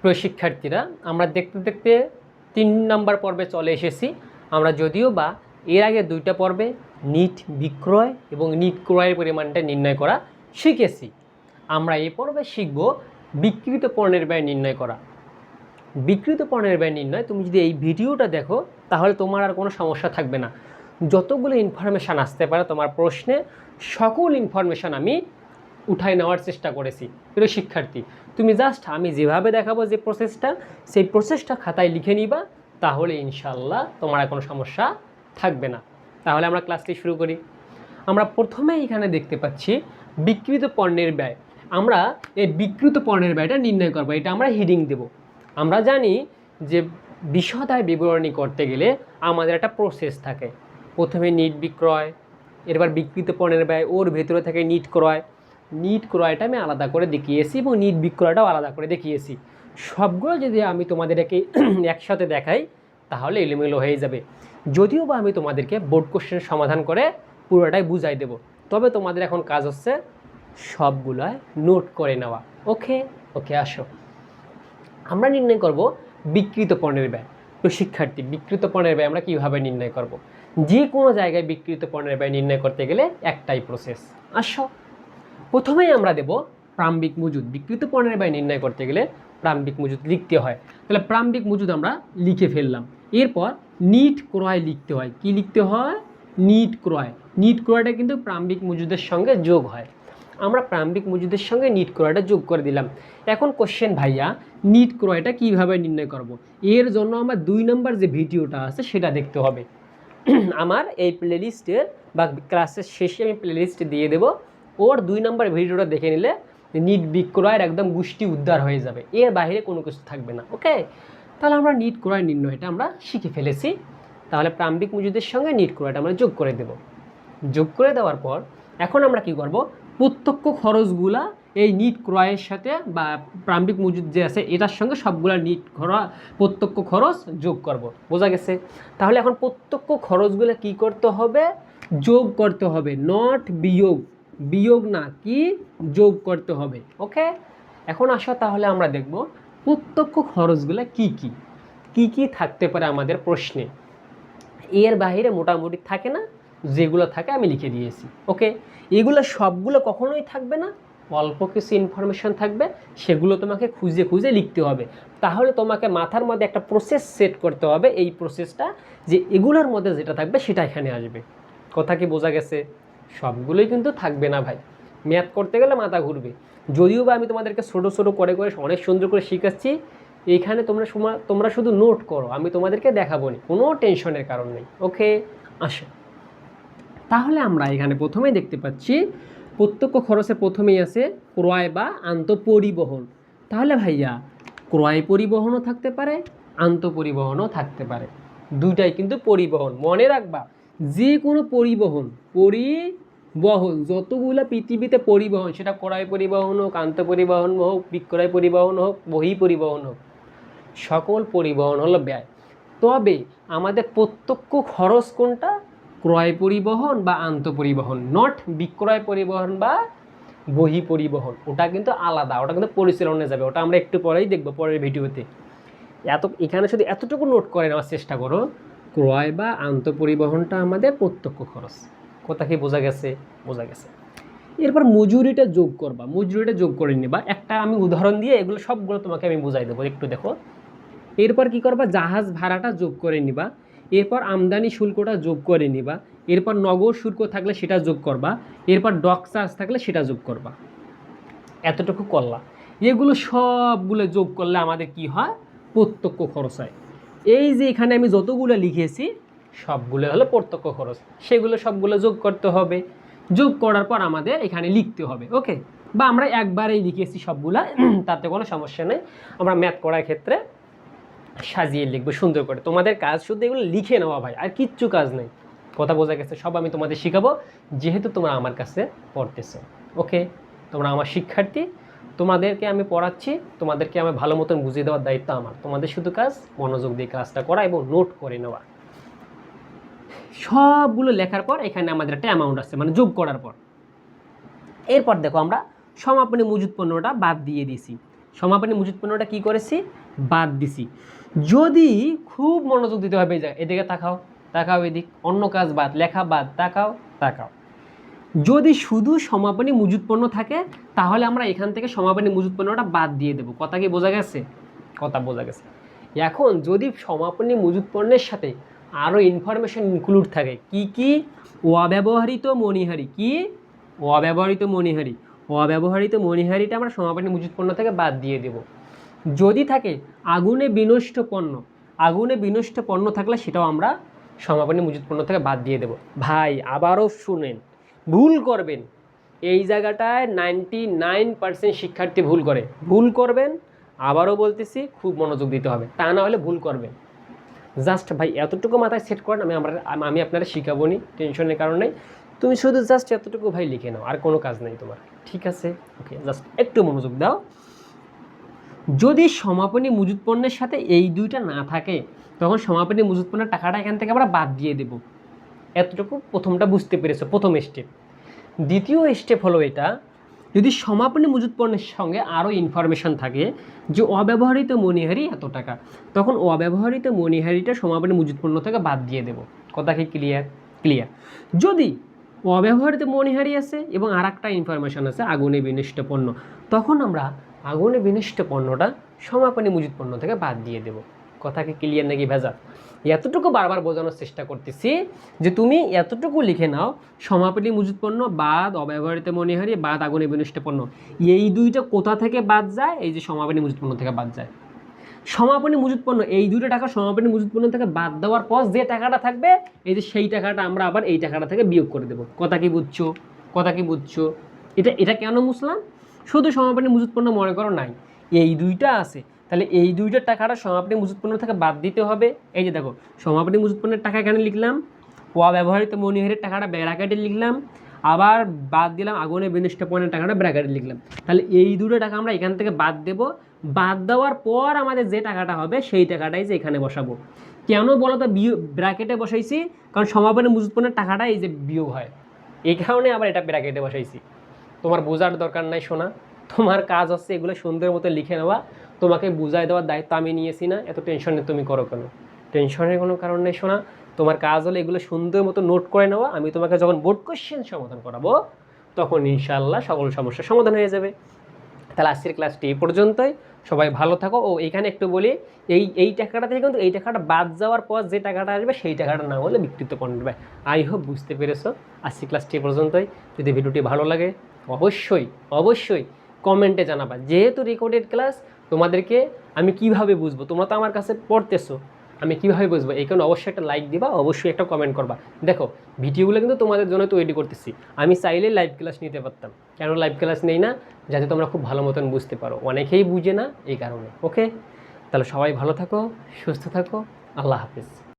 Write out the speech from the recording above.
প্রিয় শিক্ষার্থীরা আমরা দেখতে দেখতে তিন নম্বর পর্বে চলে এসেছি। আমরা যদিও বা এর আগে দুইটা পর্বে নিট বিক্রয় এবং নিট ক্রয়ের পরিমাণটা নির্ণয় করা শিখেছি। আমরা এই পর্বে শিখব বিকৃত পণ্যের ব্যয় নির্ণয় করা। বিকৃত পণ্যের ব্যয় নির্ণয়, তুমি যদি এই ভিডিওটা দেখো, তাহলে তোমার আর কোনো সমস্যা থাকবে না। যতগুলো ইনফরমেশান আসতে পারে তোমার প্রশ্নে, সকল ইনফরমেশান আমি উঠাই নেওয়ার চেষ্টা করেছি। প্রিয় শিক্ষার্থী, তুমি জাস্ট আমি যেভাবে দেখাবো যে প্রসেসটা সেই প্রসেসটা খাতায় লিখে নিবা, তাহলে ইনশাল্লাহ তোমার কোনো সমস্যা থাকবে না। তাহলে আমরা ক্লাসটি শুরু করি। আমরা প্রথমে এখানে দেখতে পাচ্ছি বিকৃত পণ্যের ব্যয়। আমরা এই বিকৃত পণ্যের ব্যয়টা নির্ণয় করব, এটা আমরা হিডিং দেব। আমরা জানি যে বিশদায় বিবরণী করতে গেলে আমাদের একটা প্রসেস থাকে। প্রথমে নিট বিক্রয়, এরপর বিকৃত পণ্যের ব্যয়, ওর ভেতরে থাকে নিট ক্রয়। নিট ক্রয়টা আমি আলাদা করে দেখিয়েছি এবং নিট বিক্রয়টাও আলাদা করে দেখিয়েছি। সবগুলো যদি আমি তোমাদেরকে একসাথে দেখাই, তাহলে এলোমেলো হয়ে যাবে। যদিও বা আমি তোমাদেরকে বোর্ড কোশ্চেন সমাধান করে পুরোটাই বুঝাই দেব, তবে তোমাদের এখন কাজ হচ্ছে সবগুলোয় নোট করে নেওয়া। ওকে? ওকে, আসো। আমরা নির্ণয় করব বিকৃত পণ্যের ব্যয়। তো শিক্ষার্থী, বিকৃত পণ্যের ব্যয় আমরা কীভাবে নির্ণয় করব? যে কোনো জায়গায় বিকৃত পণ্যের ব্যয় নির্ণয় করতে গেলে একটাই প্রসেস আসো। প্রথমেই আমরা দেব প্রাম্বিক মজুদ। বিকৃত পণ্যের ব্যয় নির্ণয় করতে গেলে প্রাম্বিক মজুদ লিখতে হয়। তাহলে প্রাম্বিক মজুদ আমরা লিখে ফেললাম। এরপর নিট ক্রয় লিখতে হয়। কি লিখতে হয়? নিট ক্রয়। নিট ক্রয়টা কিন্তু প্রাম্বিক মজুদের সঙ্গে যোগ হয়। আমরা প্রাম্বিক মজুদের সঙ্গে নিট ক্রয়টা যোগ করে দিলাম। এখন কোশ্চেন ভাইয়া, নিট ক্রয়টা কীভাবে নির্ণয় করব। এর জন্য আমার দুই নম্বর যে ভিডিওটা আছে সেটা দেখতে হবে। আমার এই প্লেলিস্টের বা ক্লাসের শেষে আমি প্লেলিস্ট দিয়ে দেব। ওর দুই নম্বর ভিডিওটা দেখে নিলে নিট বিক্রয়ের একদম গোষ্ঠী উদ্ধার হয়ে যাবে। এর বাইরে কোনো কিছু থাকবে না, ওকে? তাহলে আমরা নিট ক্রয় নির্ণয়টা আমরা শিখে ফেলেছি। তাহলে প্রাম্বিক মজুদের সঙ্গে নিট ক্রয়টা আমরা যোগ করে দেব। যোগ করে দেওয়ার পর এখন আমরা কি করব? প্রত্যক্ষ খরচগুলা এই নিট ক্রয়ের সাথে বা প্রাম্বিক মজুদ যে আছে, এটার সঙ্গে সবগুলা নিট খরচ, প্রত্যক্ষ খরচ যোগ করব। বোঝা গেছে? তাহলে এখন প্রত্যক্ষ খরচগুলো কি করতে হবে? যোগ করতে হবে নট বিয়োগ। বিয়োগ না, কি যোগ করতে হবে? ওকে? এখন আসো তাহলে আমরা দেখব প্রত্যক্ষ খরচগুলো কি কি? কি কি থাকতে পারে আমাদের প্রশ্নে? এর বাইরে মোটামুটি থাকে না, যেগুলো থাকে আমি লিখে দিয়েছি, ওকে? এগুলো সবগুলো কখনোই থাকবে না, অল্প কিছু ইনফরমেশন থাকবে, সেগুলো তোমাকে খুঁজে খুঁজে লিখতে হবে। তাহলে তোমাকে মাথার মধ্যে একটা প্রসেস সেট করতে হবে, এই প্রসেসটা যে এগুলোর মধ্যে যেটা থাকবে সেটা এখানে আসবে। কথা কি বোঝা গেছে? সবগুলোই কিন্তু থাকবে না ভাই। ম্যাথ করতে গেলে মাথা ঘুরবে। যদিও বা আমি তোমাদেরকে ছোটো ছোটো করে করে, অনেক সুন্দর করে শিখাচ্ছি, এইখানে তোমরা তোমরা শুধু নোট করো, আমি তোমাদেরকে দেখাবো নি কোনো টেনশনের কারণ নেই ওকে আসো। তাহলে আমরা এখানে প্রথমেই দেখতে পাচ্ছি, প্রত্যক্ষ খরচে প্রথমেই আছে ক্রয় বা আন্তঃপরিবহন। তাহলে ভাইয়া, ক্রয় পরিবহনও থাকতে পারে, আন্তঃপরিবহনও থাকতে পারে। দুইটাই কিন্তু পরিবহন। মনে রাখবা যে কোনো পরিবহন পরিবহন, যতগুলো পৃথিবীতে পরিবহন, সেটা ক্রয় পরিবহন হোক, আন্ত পরিবহন হোক, বিক্রয় পরিবহন হোক, বহি পরিবহন হোক, সকল পরিবহন হলো ব্যয়। তবে আমাদের প্রত্যক্ষ খরচ কোনটা? ক্রয় পরিবহন বা আন্ত পরিবহন নট বিক্রয় পরিবহন বা বহি পরিবহন। ওটা কিন্তু আলাদা, ওটা কিন্তু পরিচালনা যাবে, ওটা আমরা একটু পরেই দেখব, পরের ভিডিওতে। এত, এখানে শুধু এতটুকু নোট করে নেওয়ার চেষ্টা করো ক্রয় বা আন্তঃপরিবহনটা আমাদের প্রত্যক্ষ খরচ। কথা কি বোঝা গেছে? বোঝা গেছে। এরপর মজুরিটা যোগ করবা। মজুরিটা যোগ করে নিবা। একটা আমি উদাহরণ দিয়ে এগুলো সবগুলো তোমাকে আমি বুঝাই দেবো। একটু দেখো। এরপর কি করবা? জাহাজ ভাড়াটা যোগ করে নিবা। এরপর আমদানি শুল্কটা যোগ করে নিবা। এরপর নগর শুল্ক থাকলে সেটা যোগ করবা। এরপর ডক চার্জ থাকলে সেটা যোগ করবা। এতটুকু করলা। এগুলো সবগুলো যোগ করলে আমাদের কি হয়? প্রত্যক্ষ খরচ হয়। এই যে এখানে আমি যতগুলো লিখেছি, সবগুলো হলো প্রত্যক্ষ খরচ। সেগুলো সবগুলো যোগ করতে হবে। যোগ করার পর আমাদের এখানে লিখতে হবে, ওকে? বা আমরা একবারেই লিখেছি সবগুলা, তাতে কোনো সমস্যা নেই। আমরা ম্যাথ করার ক্ষেত্রে সাজিয়ে লিখব সুন্দর করে। তোমাদের কাজ শুধু এগুলো লিখে নেওয়া ভাই, আর কিচ্ছু কাজ নেই। কথা বোঝা গেছে, সব আমি তোমাদের শিখাবো, যেহেতু তোমরা আমার কাছে পড়তেছো, ওকে? তোমরা আমার শিক্ষার্থী তোমাদেরকে আমি পড়াচ্ছি, তোমাদেরকে আমি ভালো মতন বুঝিয়ে দেওয়ার দায়িত্ব আমার। তোমাদের শুধু কাজ মনোযোগ দিয়ে কাজটা করা এবং নোট করে নেওয়া। সবগুলো লেখার পর এখানে আমাদের একটা অ্যামাউন্ট আছে মানে যোগ করার পর। এরপর দেখো আমরা সমাপনী মজুদ পণ্যটা বাদ দিয়ে দিয়েছি। সমাপনী মজুদ পণ্যটা কী করেছি? বাদ দিছি। যদি খুব মনোযোগ দিতে হবে এদিকে তাকাও তাকাও এদিক, অন্য কাজ বাদ, লেখা বাদ, তাকাও তাকাও। যদি শুধু সমাপনী মজুদ পণ্য থাকে তাহলে আমরা এখান থেকে সমাপনী মজুদ পণ্যটা বাদ দিয়ে দেবো। কথা কি বোঝা গেছে? কথা বোঝা গেছে। এখন যদি সমাপনী মজুদ পণ্যের সাথে আরও ইনফরমেশন ইনক্লুড থাকে কি কি? অব্যবহৃত মণিহারি কি? অব্যবহৃত মণিহারি। অব্যবহৃত মণিহারিটা আমরা সমাপনী মজুদ পণ্য থেকে বাদ দিয়ে দেব। যদি থাকে আগুনে বিনষ্ট পণ্য আগুনে বিনষ্ট পণ্য থাকলে সেটাও আমরা সমাপনী মজুদ পণ্য থেকে বাদ দিয়ে দেব। ভাই আবারও শুনেন। ভুল করবেন। এই জায়গাটায় নাইনটি নাইন পার্সেন্ট শিক্ষার্থী ভুল করে। ভুল করবেন, আবারও বলতেছি, খুব মনোযোগ দিতে হবে। তা না হলে ভুল করবেন। জাস্ট ভাই, এতটুকু মাথায় সেট করেন, আমি আমরা, আমি আপনারা শিখাবো নি টেনশনের কারণে তুমি শুধু জাস্ট এতটুকু ভাই লিখে নাও, আর কোনো কাজ নেই তোমার। ঠিক আছে? ওকে, জাস্ট একটু মনোযোগ দাও। যদি সমাপনী মজুদ পণ্যের সাথে এই দুইটা না থাকে, তখন সমাপনী মজুদ পণ্যের টাকাটা এখান থেকে আমরা বাদ দিয়ে দেব। এতটুকু প্রথমটা বুঝতে পেরেছ, প্রথম স্টেপ দ্বিতীয় স্টেপ হলো এটা, যদি সমাপনী মজুদ পণ্যের সঙ্গে আরও ইনফরমেশন থাকে যে অব্যবহৃত মণিহারি এত টাকা, তখন অব্যবহৃত মণিহারিটা সমাপনী মজুদ পণ্য থেকে বাদ দিয়ে দেব। কথা কি ক্লিয়ার ক্লিয়ার যদি অব্যবহৃত মণিহারি আছে এবং আর একটা ইনফরমেশন আছে আগুনে বিনিষ্ট পণ্য, তখন আমরা আগুনে বিনষ্ট পণ্যটা সমাপনী মজুদ পণ্য থেকে বাদ দিয়ে দেব। কথা কি ক্লিয়ার নাকি ভেজা? এতটুকু বারবার বোঝানোর চেষ্টা করতেছি যে তুমি এতটুকু লিখে নাও, সমাপনী মজুদ পণ্য, বাদ, অব্যবহৃত মণিহারি বাদ, আগুনে বিনষ্ট পণ্য। এই দুইটা কোথা থেকে বাদ যায়? এই যে সমাপনী মজুদ পণ্য থেকে বাদ যায়। সমাপনী মজুদ পণ্য, এই দুটো টাকা সমাপনী মজুদ পণ্য থেকে বাদ দেওয়ার পর যে টাকাটা থাকবে, এই যে সেই টাকাটা আমরা আবার এই টাকাটা থেকে বিয়োগ করে দেবো। কথা কি বুঝছ? কথা কি বুঝছ? এটা এটা কেন মুসলাম শুধু সমাপনী মজুদ পণ্য মনে করো নাই। এই দুইটা আছে। তাহলে এই দুইটা টাকাটা সমাপনী মজুদ পণ্য থেকে বাদ দিতে হবে। এই যে দেখো, সমাপনী মজুদ পণ্যের টাকা এখানে লিখলাম। অব্যবহৃত মনিহারের টাকাটা ব্র্যাকেটে লিখলাম। আবার বাদ দিলাম আগুনে বিনষ্ট পণ্যের টাকাটা ব্র্যাকেটে লিখলাম। তাহলে এই দুটো টাকা আমরা এখান থেকে বাদ দেব। বাদ দেওয়ার পর আমাদের যে টাকাটা হবে, সেই টাকাটাই যে এখানে বসাবো। কেন বলো তো বিয় ব্র্যাকেটে বসাইছি? কারণ সমাপনী মজুদ পণ্যের টাকাটা এই যে বিয়োগ হয়। এই কারণে আবার এটা ব্র্যাকেটে বসাইছি। তোমার বোঝার দরকার নাই শোনা তোমার কাজ হচ্ছে এগুলো সুন্দর মতো লিখে নেওয়া। তোমাকে বুঝাই দেওয়ার দায়িত্ব আমি নিয়েছি না, এত টেনশনে তুমি করো কেন? টেনশনের কোনো কারণ নেই শোনা তোমার কাজ হলে এগুলো সুন্দর মতো নোট করে নেওয়া। আমি তোমাকে যখন বোর্ড কোশ্চেন সমাধান করাবো, তখন ইনশাল্লাহ সকল সমস্যার সমাধান হয়ে যাবে। তাহলে আজকের ক্লাসটি এই পর্যন্তই। সবাই ভালো থাকো। ও, এখানে একটু বলি, এই এই টাকাটা থেকে কিন্তু এই টাকাটা বাদ যাওয়ার পর যে টাকাটা আসবে, সেই টাকাটা না হলে বিকৃত পণ্য আই হোপ বুঝতে পেরেছ। আজকের ক্লাসটি এ পর্যন্তই। যদি ভিডিওটি ভালো লাগে, অবশ্যই অবশ্যই কমেন্টে জানাবা। যেহেতু রেকর্ডেড ক্লাস তোমাদেরকে আমি কীভাবে বুঝব? তোমরা তো আমার কাছে পড়তেছো, আমি কীভাবে বুঝব? এই কারণে অবশ্যই একটা লাইক দিবা, অবশ্যই একটা কমেন্ট করবা। দেখো, ভিডিওগুলো কিন্তু তোমাদের জন্য তৈরি করতেছি। আমি চাইলে লাইভ ক্লাস নিতে পারতাম, কেন লাইভ ক্লাস নেই না? যাতে তোমরা খুব ভালো মতন বুঝতে পারো। অনেকেই বুঝে না এই কারণে ওকে তাহলে সবাই ভালো থাকো, সুস্থ থাকো, আল্লাহ হাফিজ।